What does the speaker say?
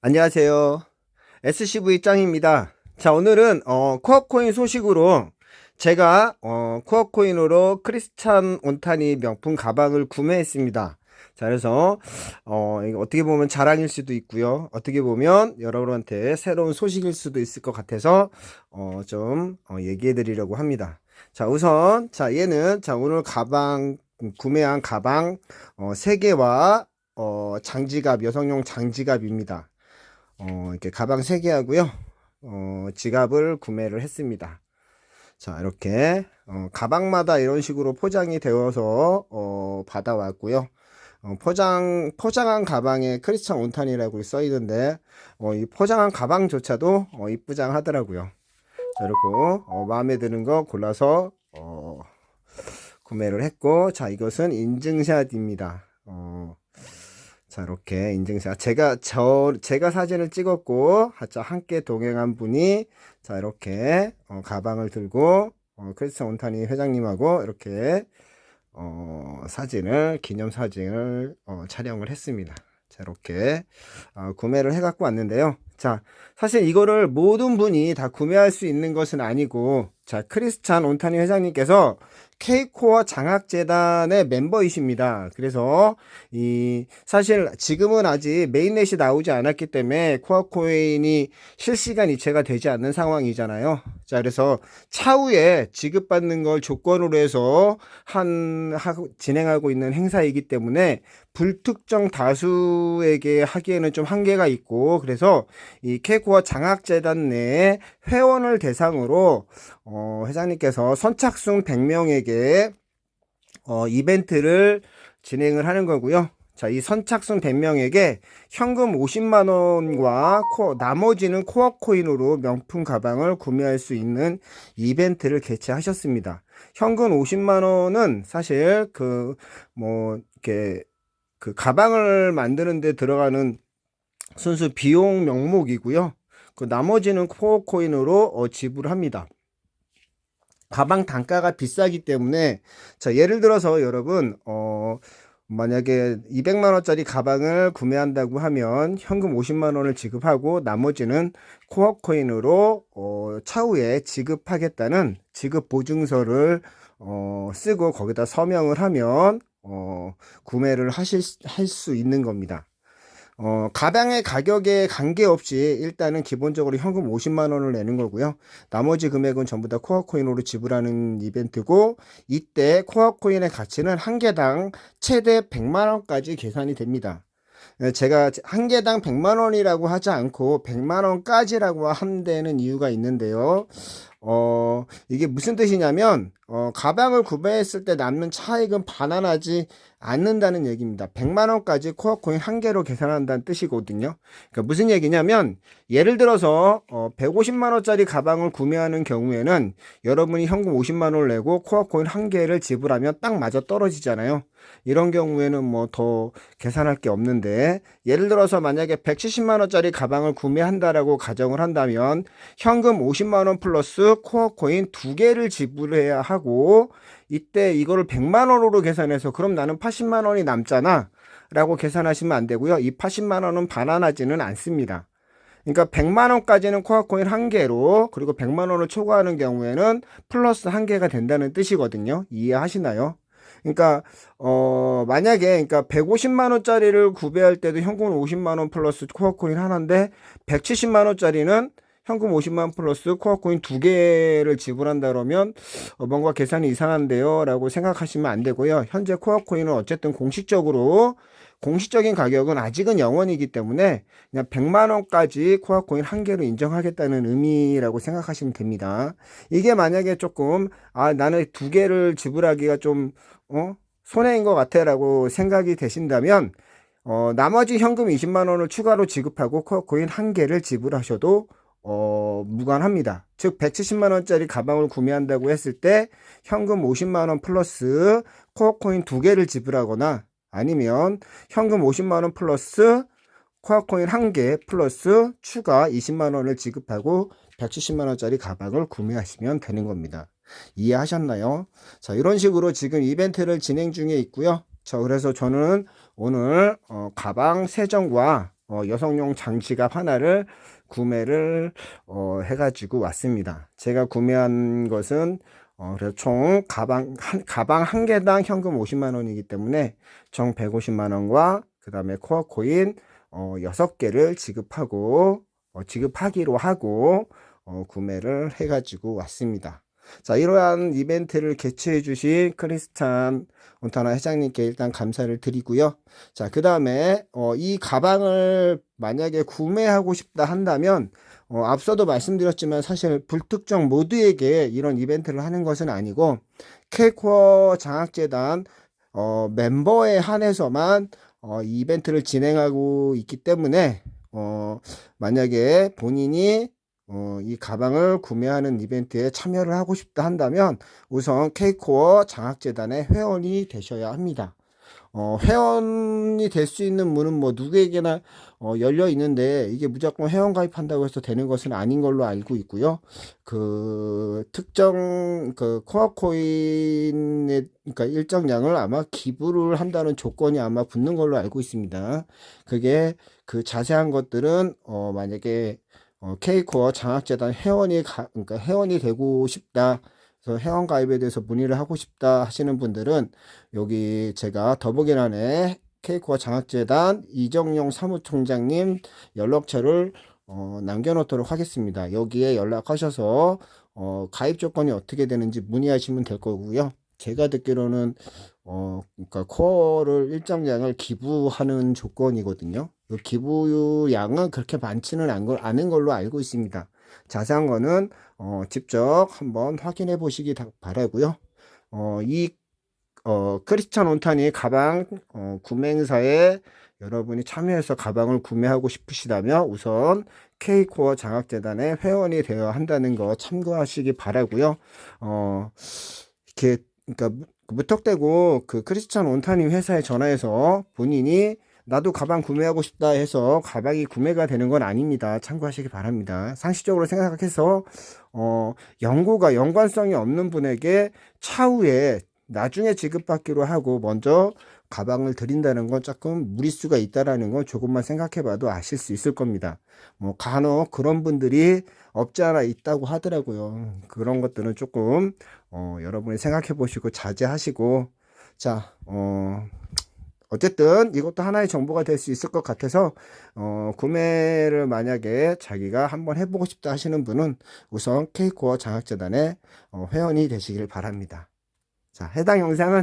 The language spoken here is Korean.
안녕하세요. SCV 짱입니다. 자, 오늘은, 어, 코어코인 소식으로 제가, 어, 코어코인으로 크리스찬 온타니 명품 가방을 구매했습니다. 자, 그래서, 어, 어떻게 보면 자랑일 수도 있고요. 어떻게 보면 여러분한테 새로운 소식일 수도 있을 것 같아서, 어, 좀, 어, 얘기해 드리려고 합니다. 자, 우선, 자, 얘는, 자, 오늘 가방, 구매한 가방, 어, 3개와, 어, 장지갑, 여성용 장지갑입니다. 어, 이렇게 가방 3개 하고요. 어, 지갑을 구매를 했습니다. 자, 이렇게, 어, 가방마다 이런 식으로 포장이 되어서, 어, 받아왔고요. 어, 포장, 포장한 가방에 크리스찬 온탄이라고 써 있는데, 어, 이 포장한 가방조차도, 어, 이쁘장 하더라고요. 자, 이렇게, 어, 마음에 드는 거 골라서, 어, 구매를 했고, 자, 이것은 인증샷입니다. 어, 자, 이렇게 인증샷. 제가, 저, 제가 사진을 찍었고, 자, 함께 동행한 분이, 자, 이렇게, 어, 가방을 들고, 어, 크리스찬 온타니 회장님하고 이렇게, 어, 사진을, 기념 사진을, 어, 촬영을 했습니다. 자, 이렇게, 어, 구매를 해 갖고 왔는데요. 자, 사실 이거를 모든 분이 다 구매할 수 있는 것은 아니고, 자, 크리스찬 온타니 회장님께서 케이코어 장학재단의 멤버이십니다. 그래서 이 사실 지금은 아직 메인넷이 나오지 않았기 때문에 코어코인이 실시간 이체가 되지 않는 상황이잖아요. 자, 그래서 차후에 지급받는 걸 조건으로 해서 한 하고 진행하고 있는 행사이기 때문에 불특정 다수에게 하기에는 좀 한계가 있고 그래서 이 케이코어 장학재단 내에 회원을 대상으로 어, 회장님께서 선착순 100명에게 어, 이벤트를 진행을 하는 거고요. 자, 이 선착순 100명에게 현금 50만 원과 코, 나머지는 코어 코인으로 명품 가방을 구매할 수 있는 이벤트를 개최하셨습니다. 현금 50만 원은 사실 그 뭐 이렇게 그 가방을 만드는 데 들어가는 순수 비용 명목이고요. 그 나머지는 코어 코인으로 어, 지불합니다. 가방 단가가 비싸기 때문에 자 예를 들어서 여러분 어 만약에 200만 원짜리 가방을 구매한다고 하면 현금 50만 원을 지급하고 나머지는 코어 코인으로 어 차후에 지급하겠다는 지급 보증서를 어 쓰고 거기다 서명을 하면 어 구매를 하실 할 수 있는 겁니다. 어, 가방의 가격에 관계없이 일단은 기본적으로 현금 50만 원을 내는 거고요. 나머지 금액은 전부 다 코어코인으로 지불하는 이벤트고 이때 코어코인의 가치는 한 개당 최대 100만 원까지 계산이 됩니다. 예, 제가 한 개당 100만 원이라고 하지 않고 100만 원까지라고 한 데는 이유가 있는데요. 어, 이게 무슨 뜻이냐면, 어, 가방을 구매했을 때 남는 차익은 반환하지 않는다는 얘기입니다. 100만 원까지 코어코인 한 개로 계산한다는 뜻이거든요. 그러니까 무슨 얘기냐면, 예를 들어서, 어, 150만 원짜리 가방을 구매하는 경우에는 여러분이 현금 50만 원을 내고 코어코인 한 개를 지불하면 딱 맞아 떨어지잖아요. 이런 경우에는 뭐 더 계산할 게 없는데, 예를 들어서 만약에 170만 원짜리 가방을 구매한다라고 가정을 한다면, 현금 50만 원 플러스 코어 코인 두 개를 지불해야 하고 이때 이거를 100만 원으로 계산해서 그럼 나는 80만 원이 남잖아 라고 계산하시면 안 되고요. 이 80만 원은 반환하지는 않습니다. 그러니까 100만 원까지는 코어 코인 한 개로 그리고 100만 원을 초과하는 경우에는 플러스 한 개가 된다는 뜻이거든요. 이해하시나요? 그러니까 어 만약에 그러니까 150만 원짜리를 구매할 때도 현금 50만 원 플러스 코어 코인 하나인데 170만 원짜리는 현금 50만 플러스 코어코인 두 개를 지불한다 그러면 어, 뭔가 계산이 이상한데요 라고 생각하시면 안 되고요 현재 코어코인은 어쨌든 공식적으로 공식적인 가격은 아직은 영원이기 때문에 그냥 100만 원까지 코어코인 한 개로 인정하겠다는 의미라고 생각하시면 됩니다. 이게 만약에 조금 아 나는 두 개를 지불하기가 좀 어? 손해인 것 같아 라고 생각이 되신다면 어, 나머지 현금 20만 원을 추가로 지급하고 코어코인 한 개를 지불하셔도 어, 무관합니다. 즉 170만 원짜리 가방을 구매한다고 했을 때 현금 50만 원 플러스 코어코인 두 개를 지불하거나 아니면 현금 50만 원 플러스 코어코인 한 개 플러스 추가 20만 원을 지급하고 170만 원짜리 가방을 구매하시면 되는 겁니다. 이해하셨나요? 자, 이런 식으로 지금 이벤트를 진행 중에 있고요. 자, 그래서 저는 오늘 어, 가방 3정과 어, 여성용 장지갑 하나를 구매를 어, 해가지고 왔습니다. 제가 구매한 것은 어, 그래서 총 가방 한 가방 한 개당 현금 50만 원이기 때문에 총 150만 원과 그 다음에 코어 코인 어, 6개를 지급하고 어, 지급하기로 하고 어, 구매를 해가지고 왔습니다. 자, 이러한 이벤트를 개최해 주신 크리스찬 온타나 회장님께 일단 감사를 드리고요. 자, 그 다음에 어, 이 가방을 만약에 구매하고 싶다 한다면 어, 앞서도 말씀드렸지만 사실 불특정 모두에게 이런 이벤트를 하는 것은 아니고 K코어 장학재단 어, 멤버에 한해서만 어, 이 이벤트를 진행하고 있기 때문에 어, 만약에 본인이 어, 이 가방을 구매하는 이벤트에 참여를 하고 싶다 한다면 우선 K코어 장학재단의 회원이 되셔야 합니다. 어, 회원이 될 수 있는 문은 뭐 누구에게나 어, 열려 있는데 이게 무조건 회원 가입한다고 해서 되는 것은 아닌 걸로 알고 있고요. 그 특정 그 코어 코인의 그러니까 일정량을 아마 기부를 한다는 조건이 아마 붙는 걸로 알고 있습니다. 그게 그 자세한 것들은 어, 만약에 어, K코어 장학재단 회원이 가, 그러니까 회원이 되고 싶다. 그래서 회원 가입에 대해서 문의를 하고 싶다 하시는 분들은 여기 제가 더보기란에 K코어 장학재단 이정용 사무총장님 연락처를 어, 남겨놓도록 하겠습니다. 여기에 연락하셔서 어, 가입 조건이 어떻게 되는지 문의하시면 될 거고요. 제가 듣기로는 어, 그러니까 코어를 일정량을 기부하는 조건이거든요. 그 기부량은 그렇게 많지는 않은 걸로 알고 있습니다. 자세한 거는 어, 직접 한번 확인해 보시기 다- 바라고요. 어, 이 어, 크리스찬 온타니 가방 어, 구매 행사에 여러분이 참여해서 가방을 구매하고 싶으시다면 우선 K코어 장학재단의 회원이 되어야 한다는 거 참고하시기 바라고요. 어, 이렇게 그러니까 무- 무턱대고 그 크리스찬 온타니 회사에 전화해서 본인이 나도 가방 구매하고 싶다 해서 가방이 구매가 되는 건 아닙니다. 참고하시기 바랍니다. 상식적으로 생각해서 어, 연고가 연관성이 없는 분에게 차후에 나중에 지급받기로 하고 먼저 가방을 드린다는 건 조금 무리수가 있다라는 건 조금만 생각해 봐도 아실 수 있을 겁니다. 뭐 간혹 그런 분들이 없지 않아 있다고 하더라고요. 그런 것들은 조금 어, 여러분이 생각해 보시고 자제하시고 자, 어, 어쨌든 이것도 하나의 정보가 될 수 있을 것 같아서 어, 구매를 만약에 자기가 한번 해보고 싶다 하시는 분은 우선 K코어 장학재단의 어, 회원이 되시길 바랍니다. 자, 해당 영상은